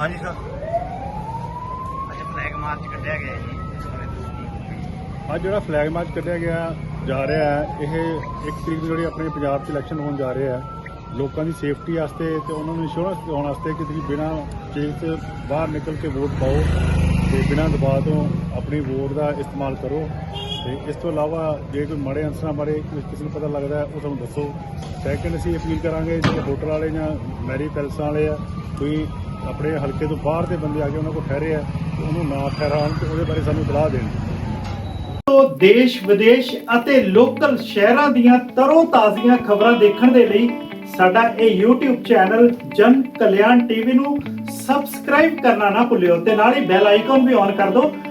ਹਾਂਜੀ ਸਰ। ਅੱਜ flag March ਕੱਢਿਆ ਗਿਆ ਜੀ ਅੱਜ ਜਿਹੜਾ ਫਲੈਗ ਮਾਰਚ ਕੱਢਿਆ ਗਿਆ ਜਾ ਰਿਹਾ ਹੈ ਇਹ ਇੱਕ ਤਰੀਕ ਨੂੰ ਜਿਹੜੀ ਆਪਣੇ ਪੰਜਾਬ 'ਚ ਇਲੈਕਸ਼ਨ ਹੋਣ ਜਾ ਰਿਹਾ ਹੈ ਲੋਕਾਂ ਦੀ ਸੇਫਟੀ ਵਾਸਤੇ ਤੇ ਉਹਨਾਂ ਨੂੰ ਇੰਸ਼ੋਰੈਂਸ ਦਿਵਾਉਣ ਵਾਸਤੇ ਕਿ ਤੁਸੀਂ ਬਿਨਾਂ ਜੇਲ੍ਹ ਤੋਂ ਬਾਹਰ ਨਿਕਲ ਕੇ ਵੋਟ ਪਾਓ ਤੇ ਬਿਨਾਂ ਦਬਾਅ ਤੋਂ ਆਪਣੀ ਵੋਟ ਦਾ ਇਸਤੇਮਾਲ ਕਰੋ। ਤੇ ਇਸ ਤੋਂ ਇਲਾਵਾ ਜੇ ਕੋਈ ਮਾੜੇ ਅਨਸਰਾਂ ਬਾਰੇ ਕੋਈ ਕਿਸੇ ਨੂੰ ਪਤਾ ਲੱਗਦਾ ਉਹ ਸਾਨੂੰ ਦੱਸੋ। ਸੈਕਿੰਡ ਅਸੀਂ ਅਪੀਲ ਕਰਾਂਗੇ ਜਿਹੜੇ ਹੋਟਲ ਵਾਲੇ ਜਾਂ ਮੈਰੀ ਪੈਲਸਾਂ ਵਾਲੇ ਆ, ਕੋਈ ਆਪਣੇ ਹਲਕੇ ਤੋਂ ਬਾਹਰ ਦੇ ਬੰਦੇ ਆ ਕੇ ਉਹਨਾਂ ਕੋਲ ਠਹਿਰੇ ਆ ਉਹਨੂੰ ਨਾ ਠਹਿਰਾਉਣ ਤੇ ਉਹਦੇ ਬਾਰੇ ਸਾਨੂੰ ਸਲਾਹ ਦੇਣ। ਤੋਂ ਦੇਸ਼, ਵਿਦੇਸ਼ ਅਤੇ ਲੋਕਲ ਸ਼ਹਿਰਾਂ ਦੀਆਂ ਤਰੋ ਤਾਜ਼ੀਆਂ ਖਬਰਾਂ ਦੇਖਣ ਦੇ ਲਈ ਸਾਡਾ ਇਹ YouTube ਚੈਨਲ ਜਨ ਕਲਿਆਣ ਟੀਵੀ ਨੂੰ ਸਬਸਕ੍ਰਾਈਬ ਕਰਨਾ ਨਾ ਭੁੱਲਿਓ ਤੇ ਨਾਲ ਹੀ ਬੈਲ ਆਈਕਨ ਵੀ ਔਨ ਕਰ ਦਿਓ